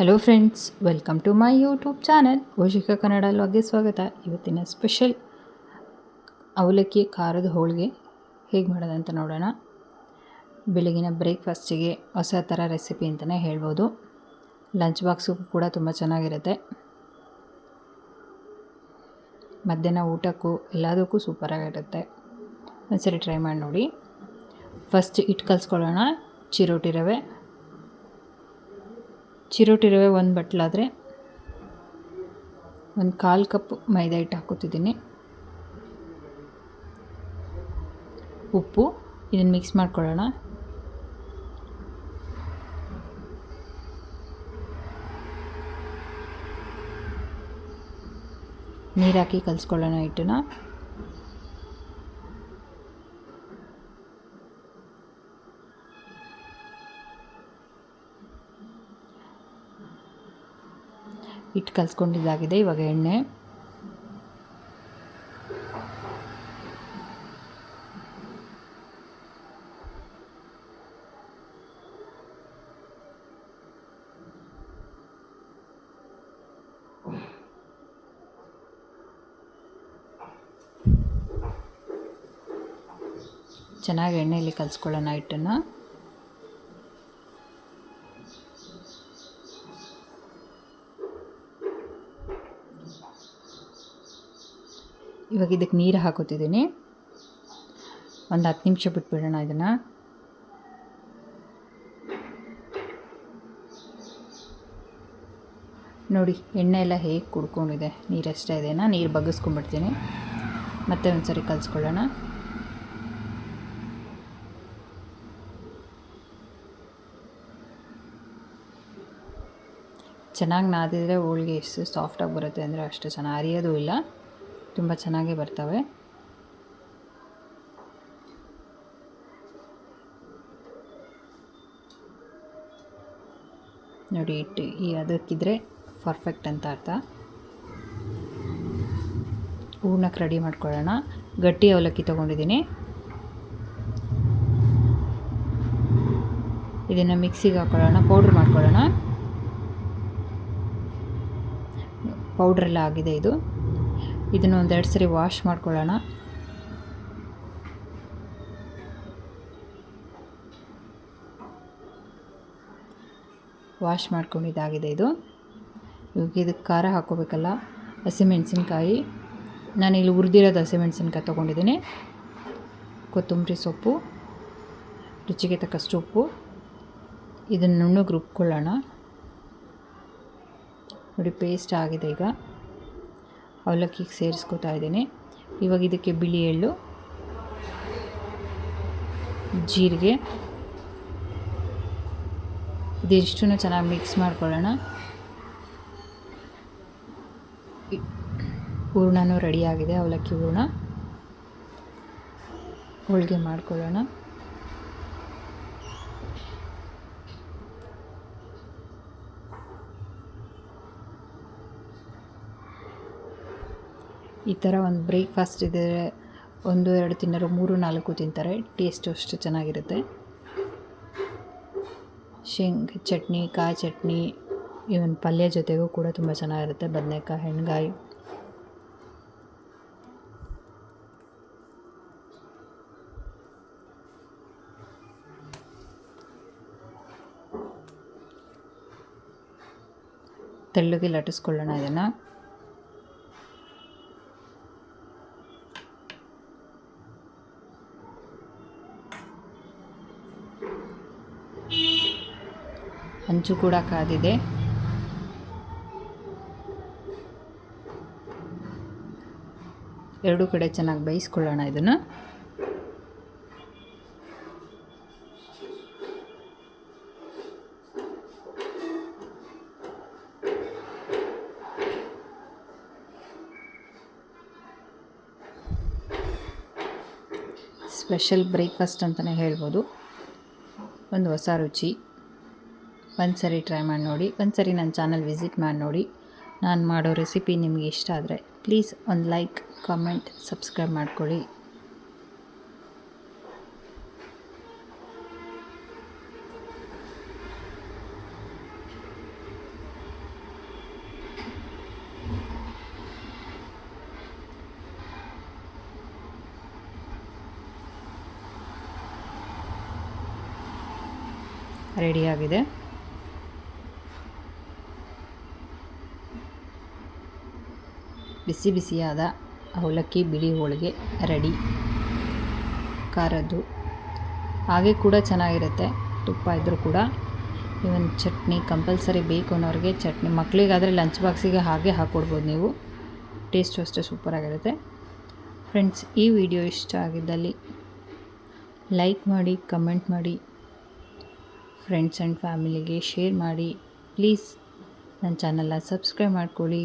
Hello friends welcome to my YouTube channel Oshika Kannada ಲಾಗ್ಗೆ ಸ್ವಾಗತ. ಇವತ್ತಿನ special ಅವಲಕ್ಕಿ ಖಾರದ ಹೋಳಿಗೆ ಹೇಗೆ ಮಾಡೋದಂತ ನೋಡೋಣ. ಬೆಳಗಿನ ಬ್ರೇಕ್ಫಾಸ್ಟಿಗೆ ಹೊಸ ಥರ ರೆಸಿಪಿ ಅಂತಲೇ ಹೇಳ್ಬೋದು. ಲಂಚ್ ಬಾಕ್ಸು ಕೂಡ ತುಂಬ ಚೆನ್ನಾಗಿರುತ್ತೆ. ಮಧ್ಯಾಹ್ನ ಊಟಕ್ಕೂ ಎಲ್ಲದಕ್ಕೂ ಸೂಪರಾಗಿರುತ್ತೆ ಒಂದ್ಸರಿ ಟ್ರೈ ಮಾಡಿ ನೋಡಿ. ಫಸ್ಟ್ ಹಿಟ್ಟು ಕಲಿಸ್ಕೊಳ್ಳೋಣ. ಚಿರೋಟಿ ರವೆ ಚಿರೋಟಿ ರವೆ ಒಂದು ಬಟ್ಲಾದರೆ ಒಂದು ಕಾಲು ಕಪ್ ಮೈದಾ ಹಿಟ್ಟು ಹಾಕೋತಿದ್ದೀನಿ ಉಪ್ಪು ಇದನ್ನು ಮಿಕ್ಸ್ ಮಾಡ್ಕೊಳ್ಳೋಣ. ನೀರಾಕಿ ಕಲಿಸ್ಕೊಳ್ಳೋಣ ಹಿಟ್ಟನ್ನ. ಹಿಟ್ಟು ಕಲಿಸ್ಕೊಂಡಿದ್ದಾಗಿದೆ ಇವಾಗ ಎಣ್ಣೆ. ಚೆನ್ನಾಗಿ ಎಣ್ಣೆಯಲ್ಲಿ ಕಲಿಸ್ಕೊಳ್ಳೋಣ ಹಿಟ್ಟನ್ನು. ಇವಾಗ ಇದಕ್ಕೆ ನೀರು ಹಾಕೋತಿದ್ದೀನಿ. ಒಂದು ಹತ್ತು ನಿಮಿಷ ಬಿಟ್ಬಿಡೋಣ ಇದನ್ನು. ನೋಡಿ, ಎಣ್ಣೆ ಎಲ್ಲ ಹೇಗೆ ಕುಡ್ಕೊಂಡಿದೆ? ನೀರಷ್ಟೇ ಇದೆನಾ? ನೀರು ಬಗ್ಗಿಸ್ಕೊಂಡ್ಬಿಡ್ತೀನಿ. ಮತ್ತೆ ಒಂದು ಸರಿ ಕಲಿಸ್ಕೊಳ್ಳೋಣ. ಚೆನ್ನಾಗಿ ನಾದಿದ್ರೆ ಹೋಳಿಗೆ ಎಷ್ಟು ಸಾಫ್ಟಾಗಿ ಬರುತ್ತೆ ಅಂದರೆ ಅಷ್ಟು ಚೆನ್ನಾಗಿ ಅರಿಯೋದು ಇಲ್ಲ. ತುಂಬ ಚೆನ್ನಾಗಿ ಬರ್ತವೆ. ನೋಡಿ, ಇಟ್ಟು ಈ ಅದಕ್ಕಿದ್ರೆ ಪರ್ಫೆಕ್ಟ್ ಅಂತ ಅರ್ಥ. ಹೂರ್ಣಕ್ಕೆ ರೆಡಿ ಮಾಡ್ಕೊಳ್ಳೋಣ. ಗಟ್ಟಿ ಅವಲಕ್ಕಿ ತೊಗೊಂಡಿದ್ದೀನಿ. ಇದನ್ನು ಮಿಕ್ಸಿಗೆ ಹಾಕೊಳ್ಳೋಣ ಪೌಡ್ರ್ ಮಾಡ್ಕೊಳ್ಳೋಣ. ಪೌಡ್ರೆಲ್ಲ ಆಗಿದೆ ಇದು. ಇದನ್ನು ಒಂದೆರಡು ಸರಿ ವಾಶ್ ಮಾಡ್ಕೊಳ್ಳೋಣ. ವಾಶ್ ಮಾಡ್ಕೊಂಡಿದ್ದಾಗಿದೆ ಇದು. ಇವಾಗ ಇದಕ್ಕೆ ಖಾರ ಹಾಕೋಬೇಕಲ್ಲ ಹಸಿಮೆಣಸಿನ್ಕಾಯಿ. ನಾನಿಲ್ಲಿ ಹುರಿದಿರೋದು ಹಸಿಮೆಣಸಿನ್ಕಾಯಿ ತೊಗೊಂಡಿದ್ದೀನಿ. ಕೊತ್ತಂಬರಿ ಸೊಪ್ಪು, ರುಚಿಗೆ ತಕ್ಕಷ್ಟು ಉಪ್ಪು. ಇದನ್ನು ನುಣ್ಣಗೆ ರುಬ್ಕೊಳ್ಳೋಣ. ನೋಡಿ ಪೇಸ್ಟ್ ಆಗಿದೆ ಈಗ. ಅವಲಕ್ಕಿಗೆ ಸೇರಿಸ್ಕೊತಾ ಇದ್ದೀನಿ. ಇವಾಗ ಇದಕ್ಕೆ ಬಿಳಿ ಎಳ್ಳು, ಜೀರಿಗೆ, ಇದಿಷ್ಟನ್ನು ಚೆನ್ನಾಗಿ ಮಿಕ್ಸ್ ಮಾಡ್ಕೊಳ್ಳೋಣ. ಹೂರ್ಣನೂ ರೆಡಿಯಾಗಿದೆ ಅವಲಕ್ಕಿ ಹೂರ್ಣ. ಹೋಳಿಗೆ ಮಾಡ್ಕೊಳ್ಳೋಣ. ಈ ಥರ ಒಂದು ಬ್ರೇಕ್ಫಾಸ್ಟ್ ಇದ್ದರೆ ಒಂದು, ಎರಡು ತಿನ್ನೋರು, ಮೂರು, ನಾಲ್ಕು ತಿಂತಾರೆ. ಟೇಸ್ಟು ಅಷ್ಟು ಚೆನ್ನಾಗಿರುತ್ತೆ. ಶೇಂಗ ಚಟ್ನಿ, ಕಾಯಿ ಚಟ್ನಿ ಇವನ್ ಪಲ್ಯ ಜೊತೆಗೂ ಕೂಡ ತುಂಬ ಚೆನ್ನಾಗಿರುತ್ತೆ. ಬದನೆಕಾಯಿ, ಹೆಣ್ಗಾಯಿ. ತೆಳ್ಳಗೆ ಲಟ್ಟಿಸ್ಕೊಳ್ಳೋಣ ಇದನ್ನು. ಹಂಚು ಕೂಡ ಕಾದಿದೆ. ಎರಡು ಕಡೆ ಚೆನ್ನಾಗಿ ಬೇಯಿಸ್ಕೊಳ್ಳೋಣ ಇದನ್ನು. ಸ್ಪೆಷಲ್ ಬ್ರೇಕ್ಫಾಸ್ಟ್ ಅಂತಲೇ ಹೇಳ್ಬೋದು. ಒಂದು ಹೊಸ ರುಚಿ. ಒಂದು ಸರಿ ಟ್ರೈ ಮಾಡಿ ನೋಡಿ. ಒಂದು ಸರಿ ನನ್ನ ಚಾನಲ್ ವಿಸಿಟ್ ಮಾಡಿ ನೋಡಿ. ನಾನು ಮಾಡೋ ರೆಸಿಪಿ ನಿಮಗೆ ಇಷ್ಟ ಆದರೆ ಪ್ಲೀಸ್ ಒಂದು ಲೈಕ್, ಕಾಮೆಂಟ್, ಸಬ್ಸ್ಕ್ರೈಬ್ ಮಾಡ್ಕೊಳ್ಳಿ. ರೆಡಿಯಾಗಿದೆ ಬಿಸಿ ಬಿಸಿಯಾದ ಅವಲಕ್ಕಿ ಬಿಳಿ ಹೋಳಿಗೆ ರೆಡಿ. ಖಾರದ್ದು. ಹಾಗೆ ಕೂಡ ಚೆನ್ನಾಗಿರುತ್ತೆ. ತುಪ್ಪ ಇದ್ದರೂ ಕೂಡ. ಇವನ್ ಚಟ್ನಿ ಕಂಪಲ್ಸರಿ ಬೇಕು ಅನ್ನೋರಿಗೆ ಚಟ್ನಿ. ಮಕ್ಕಳಿಗಾದರೆ ಲಂಚ್ ಬಾಕ್ಸಿಗೆ ಹಾಗೆ ಹಾಕ್ಕೊಡ್ಬೋದು ನೀವು. ಟೇಸ್ಟು ಅಷ್ಟೇ ಸೂಪರಾಗಿರುತ್ತೆ ಫ್ರೆಂಡ್ಸ್ ಈ ವಿಡಿಯೋ ಇಷ್ಟ ಆಗಿದ್ದಲ್ಲಿ ಲೈಕ್ ಮಾಡಿ ಕಮೆಂಟ್ ಮಾಡಿ. ಫ್ರೆಂಡ್ಸ್ ಆ್ಯಂಡ್ ಫ್ಯಾಮಿಲಿಗೆ ಶೇರ್ ಮಾಡಿ. ಪ್ಲೀಸ್ ನನ್ನ ಚಾನಲ್ನ ಸಬ್ಸ್ಕ್ರೈಬ್ ಮಾಡ್ಕೊಳ್ಳಿ.